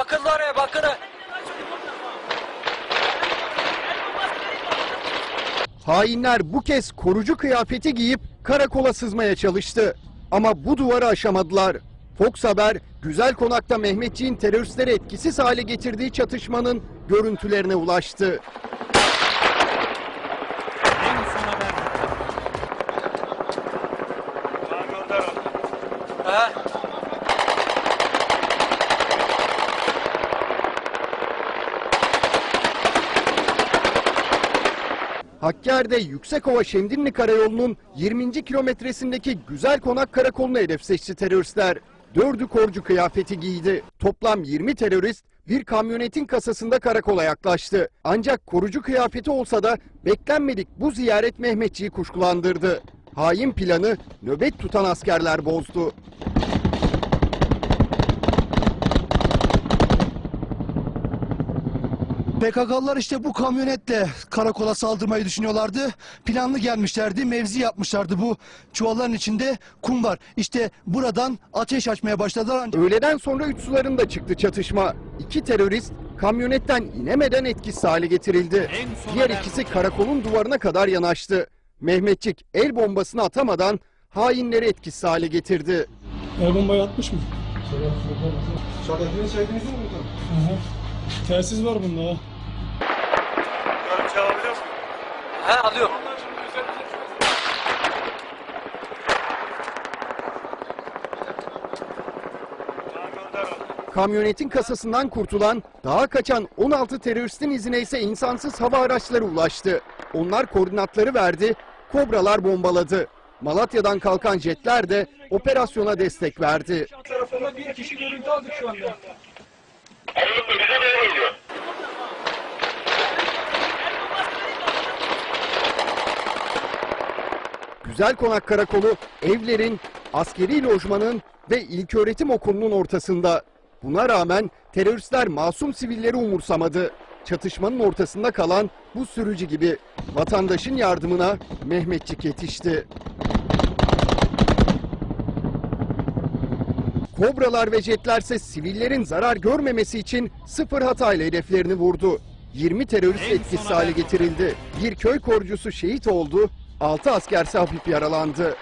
Bakın oraya bakın. Hainler bu kez korucu kıyafeti giyip karakola sızmaya çalıştı. Ama bu duvarı aşamadılar. Fox Haber, Güzel Konak'ta Mehmetçiğin teröristleri etkisiz hale getirdiği çatışmanın görüntülerine ulaştı. Ha? Hakkari'de Yüksekova Şemdinli Karayolu'nun 20. kilometresindeki Güzel Konak Karakolu'nu hedef seçti teröristler. Dördü korcu kıyafeti giydi. Toplam 20 terörist bir kamyonetin kasasında karakola yaklaştı. Ancak korucu kıyafeti olsa da beklenmedik bu ziyaret Mehmetçiği kuşkulandırdı. Hain planı nöbet tutan askerler bozdu. PKK'lılar işte bu kamyonetle karakola saldırmayı düşünüyorlardı. Planlı gelmişlerdi, mevzi yapmışlardı. Bu çuvalların içinde kum var. İşte buradan ateş açmaya başladılar. Ancak Öğleden sonra üç sularında çıktı çatışma. İki terörist kamyonetten inemeden etkisiz hale getirildi. Diğer ikisi karakolun duvarına kadar yanaştı. Mehmetçik el bombasını atamadan hainleri etkisiz hale getirdi. El bombayı atmış mı? Dışarıdakini çektiniz mi buradan? Aha. Telsiz var bunda He alıyorum. Kamyonetin kasasından kurtulan, daha kaçan 16 teröristin izine ise insansız hava araçları ulaştı. Onlar koordinatları verdi, kobralar bombaladı. Malatya'dan kalkan jetler de operasyona destek verdi. Tarafında bir kişi görüntü aldık şu anda. Güzel Konak Karakolu evlerin, askeri lojmanın ve ilköğretim okulunun ortasında. Buna rağmen teröristler masum sivilleri umursamadı. Çatışmanın ortasında kalan bu sürücü gibi vatandaşın yardımına Mehmetçik yetişti. Kobralar ve jetlerse sivillerin zarar görmemesi için sıfır hatayla hedeflerini vurdu. 20 terörist En etkisiz hale getirildi. Bir köy korucusu şehit oldu, 6 askerse hafif yaralandı.